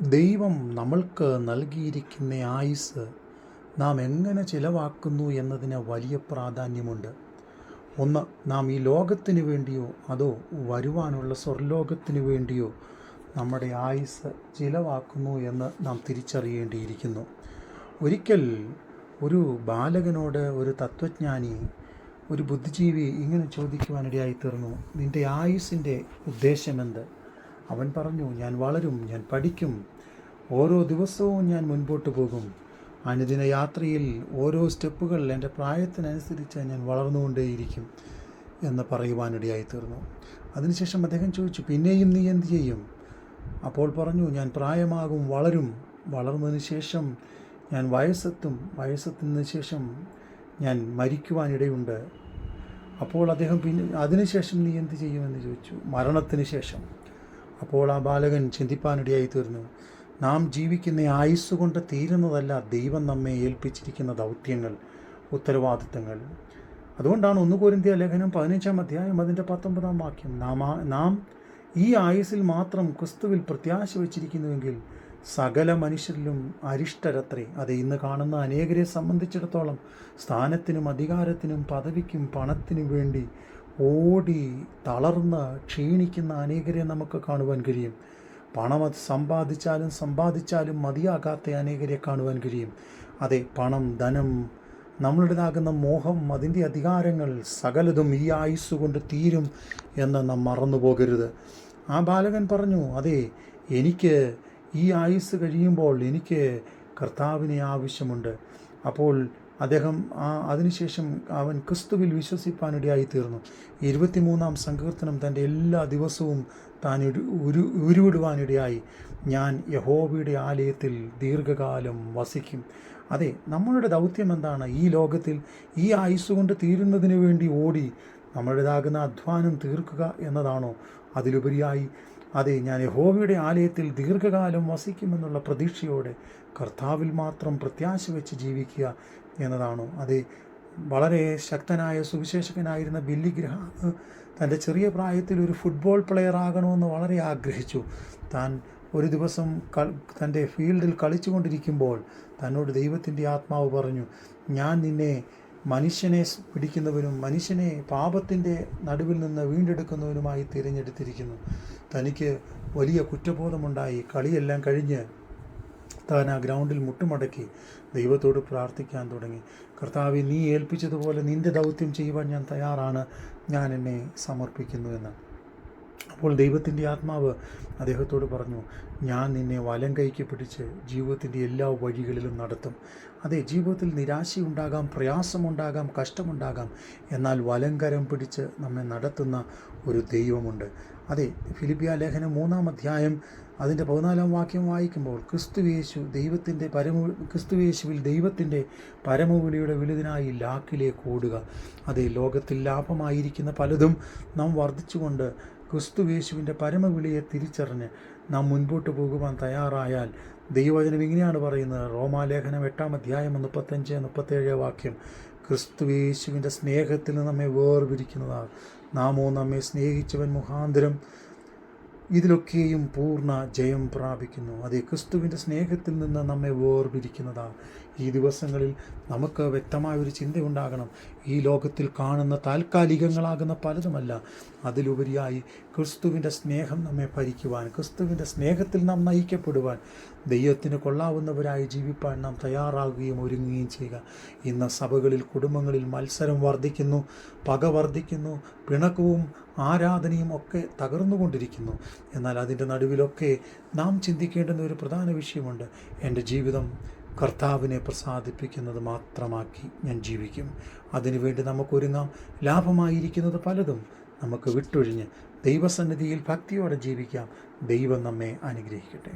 ദൈവം നമ്മൾക്ക് നൽകിയിരിക്കുന്ന ആയുസ് നാം എങ്ങനെ ചിലവാക്കുന്നു എന്നതിന് വലിയ പ്രാധാന്യമുണ്ട്. ഒന്ന് നാം ഈ ലോകത്തിന് വേണ്ടിയോ അതോ വരുവാനുള്ള സ്വർലോകത്തിന് വേണ്ടിയോ നമ്മുടെ ആയുസ് ചിലവാക്കുന്നു എന്ന് നാം തിരിച്ചറിയേണ്ടിയിരിക്കുന്നു. ഒരിക്കൽ ഒരു ബാലകനോട് ഒരു തത്വജ്ഞാനി ഒരു ബുദ്ധിജീവി ഇങ്ങനെ ചോദിക്കുവാനിടയായി തീർന്നു നിന്റെ ആയുസ്സിന്റെ ഉദ്ദേശമെന്ത്? അവൻ പറഞ്ഞു ഞാൻ വളരും ഞാൻ പഠിക്കും. ഓരോ ദിവസവും ഞാൻ മുൻപോട്ട് പോകും. അനുദിന യാത്രയിൽ ഓരോ സ്റ്റെപ്പുകൾ എന്റെ പ്രായത്തിനനുസരിച്ച് ഞാൻ വളർന്നുകൊണ്ടേയിരിക്കും എന്ന് പറയുവാനിടയായി തീർന്നു അതിനുശേഷം അദ്ദേഹം ചോദിച്ചു പിന്നെയും നീ എന്ത് ചെയ്യും? അപ്പോൾ പറഞ്ഞു ഞാൻ പ്രായമാകും വളരും. വളർന്നതിന് ശേഷം ഞാൻ വയസ്സെത്തും. വയസ്സെത്തുന്നതിന് ശേഷം ഞാൻ മരിക്കുവാനിടയുണ്ട്. അപ്പോൾ അദ്ദേഹം പിന്നെ അതിനുശേഷം നീ എന്ത് ചെയ്യുമെന്ന് ചോദിച്ചു മരണത്തിന് ശേഷം. അപ്പോൾ ആ ബാലകൻ ചിന്തിപ്പാനിടയായി തീർന്നു നാം ജീവിക്കുന്ന ആയുസ് കൊണ്ട് തീരുന്നതല്ല ദൈവം നമ്മെ ഏൽപ്പിച്ചിരിക്കുന്ന ദൗത്യങ്ങൾ ഉത്തരവാദിത്തങ്ങൾ. അതുകൊണ്ടാണ് ഒന്ന് കോരിന്ത്യ ലേഖനം പതിനഞ്ചാം അധ്യായം അതിന്റെ പത്തൊമ്പതാം വാക്യം. നാം നാം ഈ ആയുസ്സിൽ മാത്രം ക്രിസ്തുവിൽ പ്രത്യാശ വച്ചിരിക്കുന്നുവെങ്കിൽ സകല മനുഷ്യരിലും അരിഷ്ടരത്രേ. അത് ഇന്ന് കാണുന്ന അനേകരെ സംബന്ധിച്ചിടത്തോളം സ്ഥാനത്തിനും അധികാരത്തിനും പദവിക്കും പണത്തിനും വേണ്ടി ഓടി തളർന്ന് ക്ഷീണിക്കുന്ന അനേകരെ നമുക്ക് കാണുവാൻ കഴിയും. പണം സമ്പാദിച്ചാലും സമ്പാദിച്ചാലും മതിയാകാത്ത അനേകരെ കാണുവാൻ കഴിയും. അതെ പണം ധനം നമ്മളുടേതാകുന്ന മോഹം അതിന്റെ അധികാരങ്ങൾ സകലതും ഈ ആയുസ് കൊണ്ട് തീരും എന്ന് നാം മറന്നു പോകരുത്. ആ ബാലകൻ പറഞ്ഞു അതെ എനിക്ക് ഈ ആയുസ് കഴിയുമ്പോൾ എനിക്ക് കർത്താവിനെ ആവശ്യമുണ്ട്. അപ്പോൾ അദ്ദേഹം ആ അതിനുശേഷം അവൻ ക്രിസ്തുവിൽ വിശ്വസിപ്പാനിടയായി തീർന്നു ഇരുപത്തിമൂന്നാം സങ്കീർത്തനം തന്റെ എല്ലാ ദിവസവും താൻ ഉരു ഉരുവിടുവാനിടയായി. ഞാൻ യഹോവയുടെ ആലയത്തിൽ ദീർഘകാലം വസിക്കും. അതെ നമ്മളുടെ ദൗത്യം എന്താണ്? ഈ ലോകത്തിൽ ഈ ആയുസ് കൊണ്ട് തീരുന്നതിന് വേണ്ടി ഓടി നമ്മളുടേതാകുന്ന അധ്വാനം തീർക്കുക എന്നതാണോ? അതിലുപരിയായി അതെ ഞാൻ യഹോവയുടെ ആലയത്തിൽ ദീർഘകാലം വസിക്കുമെന്നുള്ള പ്രതീക്ഷയോടെ കർത്താവിൽ മാത്രം പ്രത്യാശ വെച്ച് ജീവിക്കുക എന്നതാണോ. അതെ വളരെ ശക്തനായ സുവിശേഷകനായിരുന്ന ബില്ലി ഗ്രഹ തന്റെ ചെറിയ പ്രായത്തിൽ ഒരു ഫുട്ബോൾ പ്ലെയർ ആകണമെന്ന് വളരെ ആഗ്രഹിച്ചു. താൻ ഒരു ദിവസം തന്റെ ഫീൽഡിൽ കളിച്ചുകൊണ്ടിരിക്കുമ്പോൾ തന്നോട് ദൈവത്തിന്റെ ആത്മാവ് പറഞ്ഞു ഞാൻ നിന്നെ മനുഷ്യനെ പിടിക്കുന്നവനും മനുഷ്യനെ പാപത്തിന്റെ നടുവിൽ നിന്ന് വീണ്ടെടുക്കുന്നവനുമായി തിരഞ്ഞെടുത്തിരിക്കുന്നു. തനിക്ക് വലിയ കുറ്റബോധമുണ്ടായി. കളിയെല്ലാം കഴിഞ്ഞ് താൻ ആ ഗ്രൗണ്ടിൽ മുട്ടുമടക്കി ദൈവത്തോട് പ്രാർത്ഥിക്കാൻ തുടങ്ങി. കർത്താവ് നീ ഏൽപ്പിച്ചതുപോലെ നിന്റെ ദൗത്യം ചെയ്യുവാൻ ഞാൻ തയ്യാറാണ്. ഞാൻ എന്നെ സമർപ്പിക്കുന്നു എന്ന്. അപ്പോൾ ദൈവത്തിന്റെ ആത്മാവ് അദ്ദേഹത്തോട് പറഞ്ഞു ഞാൻ നിന്നെ വലം കൈക്ക് പിടിച്ച് ജീവിതത്തിന്റെ എല്ലാ വഴികളിലും നടത്തും. അതെ ജീവിതത്തിൽ നിരാശയുണ്ടാകാം പ്രയാസമുണ്ടാകാം കഷ്ടമുണ്ടാകാം. എന്നാൽ വലങ്കരം പിടിച്ച് നമ്മെ നടത്തുന്ന ഒരു ദൈവമുണ്ട്. അതെ ഫിലിപ്പിയ ലേഖനം മൂന്നാം അധ്യായം അതിന്റെ പതിനാലാം വാക്യം വായിക്കുമ്പോൾ ക്രിസ്തുവേശു ദൈവത്തിന്റെ പരമ ക്രിസ്തുവേശുവിൽ ദൈവത്തിന്റെ പരമവിളിയുടെ വിലുതിനായി ലാക്കിലേക്ക് ഓടുക. അതെ ലോകത്തിൽ ലാഭമായിരിക്കുന്ന പലതും നാം വർദ്ധിച്ചുകൊണ്ട് ക്രിസ്തുവേശുവിന്റെ പരമവിളിയെ തിരിച്ചറിഞ്ഞ് നാം മുൻപോട്ട് പോകുവാൻ തയ്യാറായാൽ ദൈവവചനം ഇങ്ങനെയാണ് പറയുന്നത്. റോമാലേഖനം എട്ടാം അധ്യായം മുപ്പത്തഞ്ച് മുപ്പത്തേഴ് വാക്യം. ക്രിസ്തുവേശുവിന്റെ സ്നേഹത്തിൽ നിന്ന് നമ്മെ വേർപിരിക്കുന്നതാണ് നാമോ നമ്മെ സ്നേഹിച്ചവൻ മുഖാന്തരം ഇതിലൊക്കെയും പൂർണ ജയം പ്രാപിക്കുന്നു. അത് ക്രിസ്തുവിന്റെ സ്നേഹത്തിൽ നിന്ന് നമ്മെ വേർപിരിക്കുന്നതാണ് ഈ ദിവസങ്ങളിൽ നമുക്ക് വ്യക്തമായൊരു ചിന്തയുണ്ടാകണം. ഈ ലോകത്തിൽ കാണുന്ന താൽക്കാലികങ്ങളാകുന്ന പലതുമല്ല. അതിലുപരിയായി ക്രിസ്തുവിന്റെ സ്നേഹം നമ്മെ ഭരിക്കുവാൻ ക്രിസ്തുവിന്റെ സ്നേഹത്തിൽ നാം നയിക്കപ്പെടുവാൻ ദൈവത്തിന് കൊള്ളാവുന്നവരായി ജീവിപ്പാൻ നാം തയ്യാറാകുകയും ഒരുങ്ങുകയും ചെയ്യുക. ഇന്ന് സഭകളിൽ കുടുംബങ്ങളിൽ മത്സരം വർദ്ധിക്കുന്നു പക വർദ്ധിക്കുന്നു പിണക്കവും ആരാധനയും ഒക്കെ തകർന്നുകൊണ്ടിരിക്കുന്നു. എന്നാൽ അതിന്റെ നടുവിലൊക്കെ നാം ചിന്തിക്കേണ്ടുന്ന ഒരു പ്രധാന വിഷയമുണ്ട്. എന്റെ ജീവിതം കർത്താവിനെ പ്രസാദിപ്പിക്കുന്നത് മാത്രമാക്കി ഞാൻ ജീവിക്കും. അതിനുവേണ്ടി നമുക്കൊരുങ്ങാം ലാഭമായിരിക്കുന്നത് പലതും നമുക്ക് വിട്ടൊഴിഞ്ഞ് ദൈവസന്നിധിയിൽ ഭക്തിയോടെ ജീവിക്കാം. ദൈവം നമ്മെ അനുഗ്രഹിക്കട്ടെ.